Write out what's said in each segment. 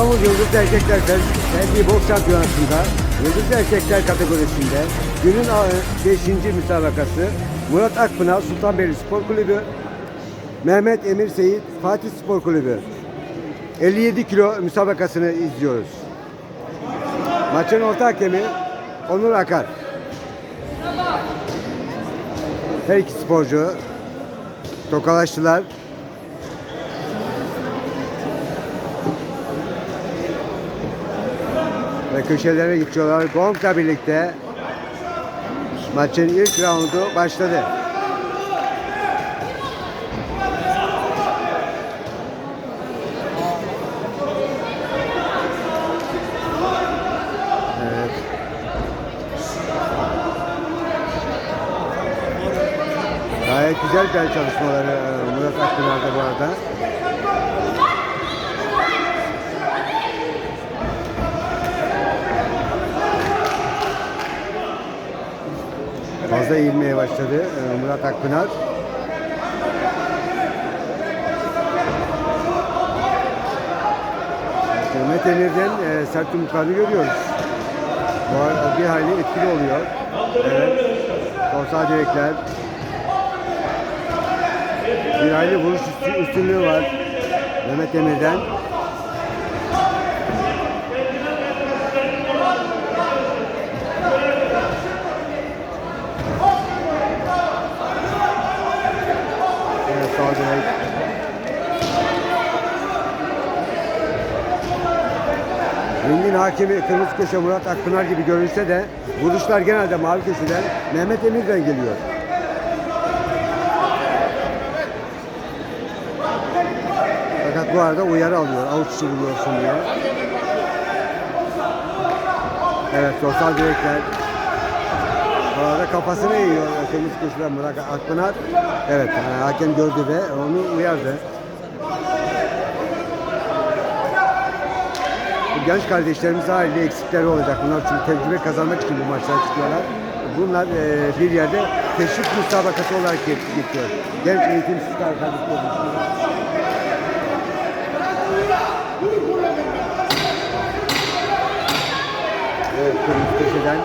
İstanbul Yıldız Erkekler Tercih Boks Şampiyonası'nda Yıldız Erkekler kategorisinde günün 5. müsabakası Murat Akpınar Sultanbeyli Spor Kulübü Mehmet Emir Seyit Fatih Spor Kulübü 57 kilo müsabakasını izliyoruz. Maçın orta hakemi Onur Akar. Her iki sporcu tokalaştılar. Köşelere geçiyorlar. Gong'la birlikte maçın ilk roundu başladı. Gayet güzel bel çalışmaları e, Murat Akpınar'da bu arada. Fazla eğilmeye başladı e, Murat Akpınar. Mehmet Emir'den e, sert yumruklarını görüyoruz. Bu bir hayli etkili oluyor. Evet. Korsa direkler. Bir hayli vuruş üstü- üstünlüğü var. Mehmet Emir'den. Hakemi Kırmızı Köşe Murat Akpınar gibi görünse de vuruşlar genelde mavi köşeden Mehmet Emir'den geliyor. Fakat bu arada uyarı alıyor. Avuç içi vuruyorsun diye. Evet sosyal direkler. Bu arada kafasını eğiyor Kırmızı Köşe'den Murat Akpınar. Evet yani hakem gördü ve onu uyardı. Genç kardeşlerimiz haliyle eksikleri olacak. Bunlar çünkü tecrübe kazanmak için bu maçlara çıkıyorlar. Bunlar e, bir yerde teşvik müsabakası olarak ge- geçiyor. Genç eğitimsiz kardeşlerimiz. Evet, kırmızı köşeden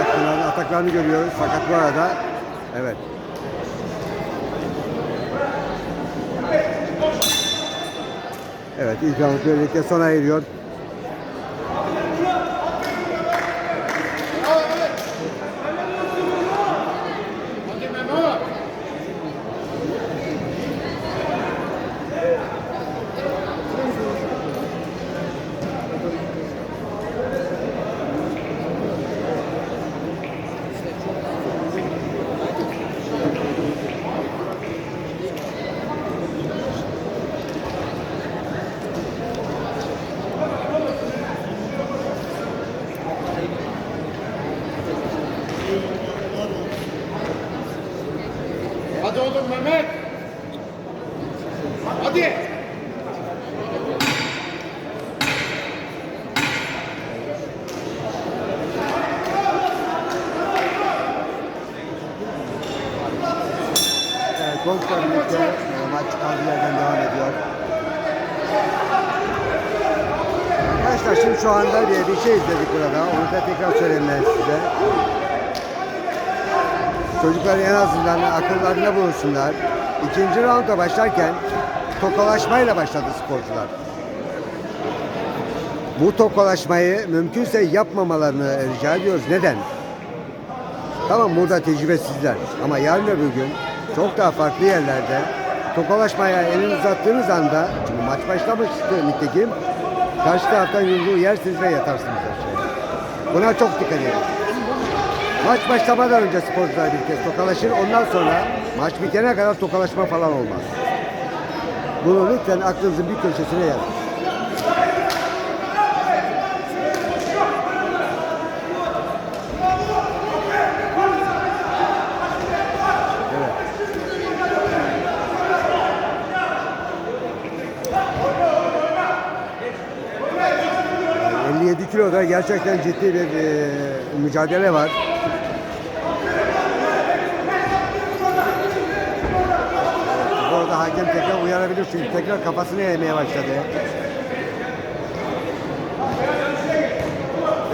Akpınar'ın ataklarını görüyoruz. Fakat bu arada evet Evet ilk round böylelikle sona eriyor. Hadi oğlum Mehmet. Hadi. Evet, Golf'la birlikte e, maç kaldığı yerden devam ediyor. Arkadaşlar şimdi şu anda bir, bir şey izledik burada. Onu da tekrar söyleyeyim ben size. Çocuklar en azından akıllarında bulunsunlar. İkinci rounda başlarken tokalaşmayla başladı sporcular. Bu tokalaşmayı mümkünse yapmamalarını rica ediyoruz. Neden? Tamam burada tecrübesizler ama yarın öbür gün çok daha farklı yerlerde tokalaşmaya elini uzattığınız anda çünkü maç başlamıştı nitekim karşı taraftan yumruğu yersiniz ve yatarsınız aşağıya. Buna çok dikkat edin. Maç başlamadan önce sporcular bir kez tokalaşır ondan sonra maç bitene kadar tokalaşma falan olmaz. Bunu lütfen aklınızın bir köşesine yazın. Evet. Yani 57 kiloda gerçekten ciddi bir e, mücadele var. Bu arada hakem tekrar uyarabilir çünkü tekrar kafasını eğmeye başladı.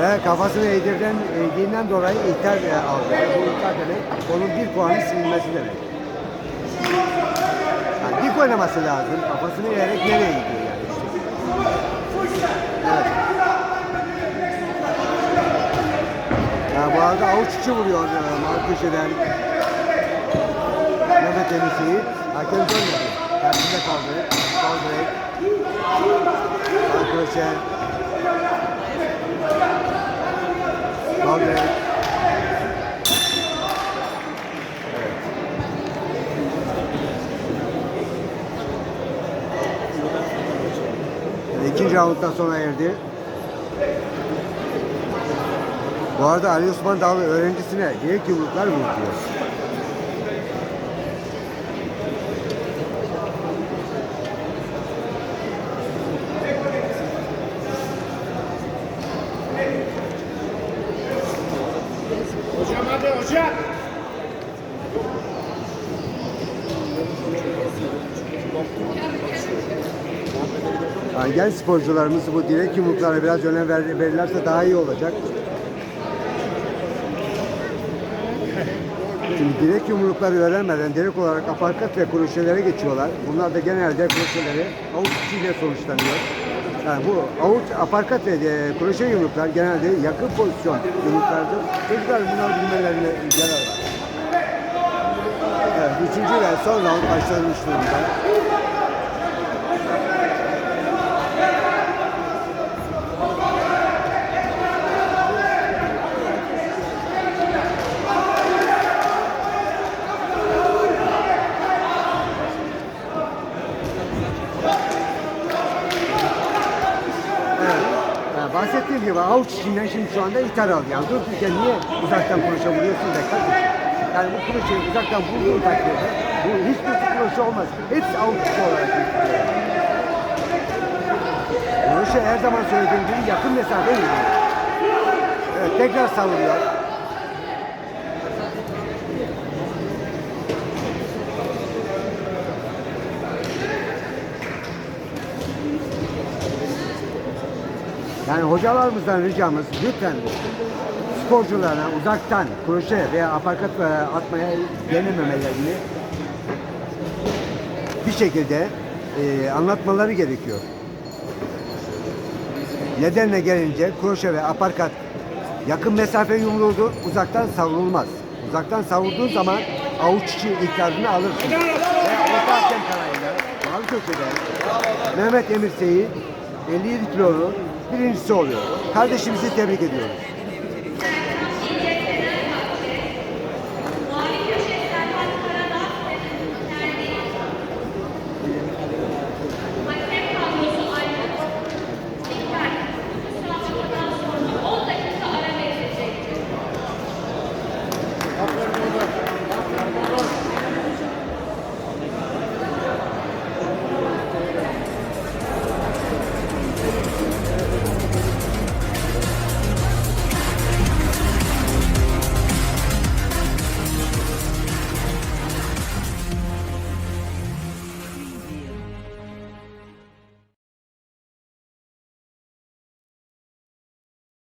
Ve kafasını eğdirden, eğdiğinden dolayı ihtar e, aldı. Bu ihtar demek onun bir puanı silinmesi demek. Yani dik oynaması lazım. Kafasını eğerek nereye gidiyor yani. Evet. Bu arada avuç içi vuruyor e, Mal köşeden. Mehmet Emin Seyit. Hakem dönmedi. Kendinde kaldı. Direk. Sağ köşe. Evet. İkinci rounddan sonra erdi. Bu arada Ali Osman Dağlı öğrencisine direkt yumruklar vurduyor. Hocam hadi hocam. Yani genç sporcularımız bu direkt yumruklara biraz önem ver- verirlerse daha iyi olacak. Şimdi direkt yumrukları öğrenmeden direkt olarak aparkat ve kroşelere geçiyorlar. Bunlar da genelde kroşeleri avuç içiyle sonuçlanıyor. Yani bu avuç, aparkat ve e, kroşe yumruklar genelde yakın pozisyon yumruklardır. Çocuklar bunları bilmelerine yarar var. Evet, üçüncü ve son round başlamış durumda. Evet. Yani bahsettiğim gibi avuç içinden şimdi şu anda ithal aldı. Yani durdurken niye uzaktan kuruşa vuruyorsun da kardeşim? Yani bu kuruşu uzaktan vurduğun takdirde bu hiçbir kuruşu olmaz. Hepsi avuç içi olarak gözüküyor. Kuruşu her zaman söylediğim gibi yakın mesafe vuruyor. Evet tekrar savuruyor. Yani hocalarımızdan ricamız lütfen sporcularına uzaktan kroşe veya aparkat e, atmaya denememelerini bir şekilde e, anlatmaları gerekiyor. Nedenle gelince kroşe ve aparkat yakın mesafe yumruğudur, uzaktan savrulmaz. Uzaktan savurduğun zaman avuç içi iktidarını alırsın. Mehmet Emir Seyit 57 kilonun birincisi oluyor. Kardeşimizi tebrik ediyoruz.